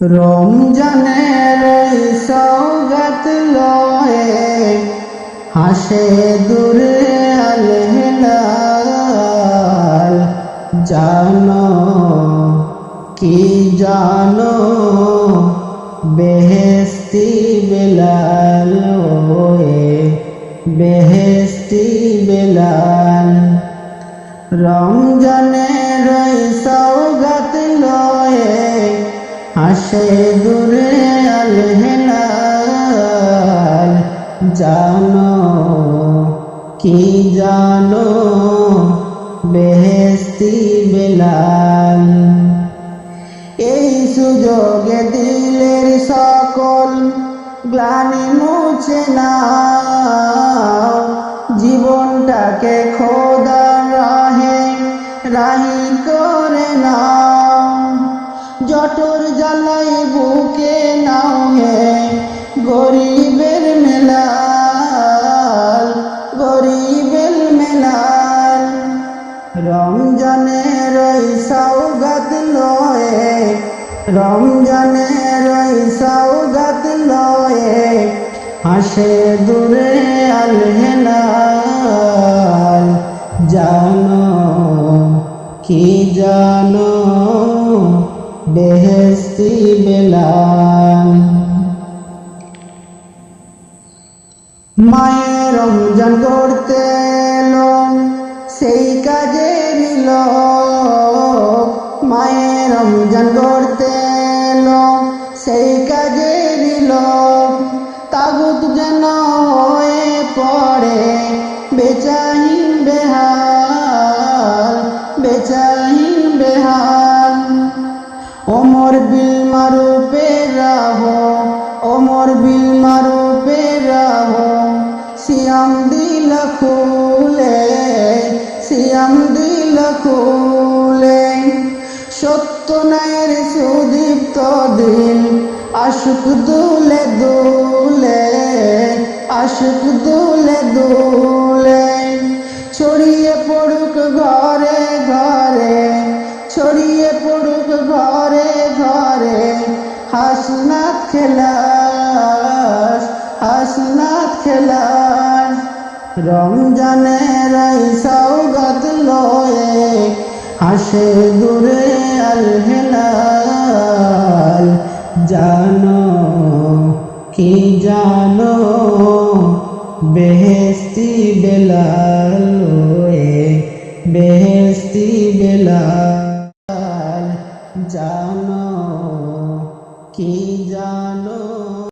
রমজানের সৌগত লয়ে হাসে দূরে আলহিলাল। জানো কি জানো বেহেস্তি বেলাল ওয়ে বেহেস্তি বেলাল। রমজানের সৌগত হাসে দূরে আলহেলাল জানো কি জানো? বেহেস্তি বেলাল। এই সুযোগে দিলের সকল গ্লানি মুছে নাও। জীবনটাকে খোদার রাহে, রাহি করে নাও। গরিবের মেলাল গরিবের মেলাল। রমজানের সৌগত লয়ে, রমজানের সৌগত লয়ে হাসে দূরে আলহেলাল। জানো কি জানো বেহেস্তি বেলাল। মায়ের রমজান করতে সেই কাজের লোক মায়ের রমজান করতে সেই কাজের লোক তাগুত যেন হয়ে পড়ে, বেচাহীন বেহাল বেচাহীন বেহাল। ওমর বিল মারুপে রাহো ওমর বিল সিয়াম দিল খুলে সত্য নায়ের সুদীপ্ত দিল, আশুক দুলে দুলে, আশুক দুলে দুলে। ছড়িয়ে পড়ুক ঘরে ঘরে, ছড়িয়ে পড়ুক ঘরে ঘরে। হাসনাথ খেলাস হাসনাথ খেলাস। রমজানের সৌগত হাসে দূরে আলহেলাল জানো কি জানো? বেহেস্তি বেলাল বেহেস্তি বেলাল জানো কি জানো?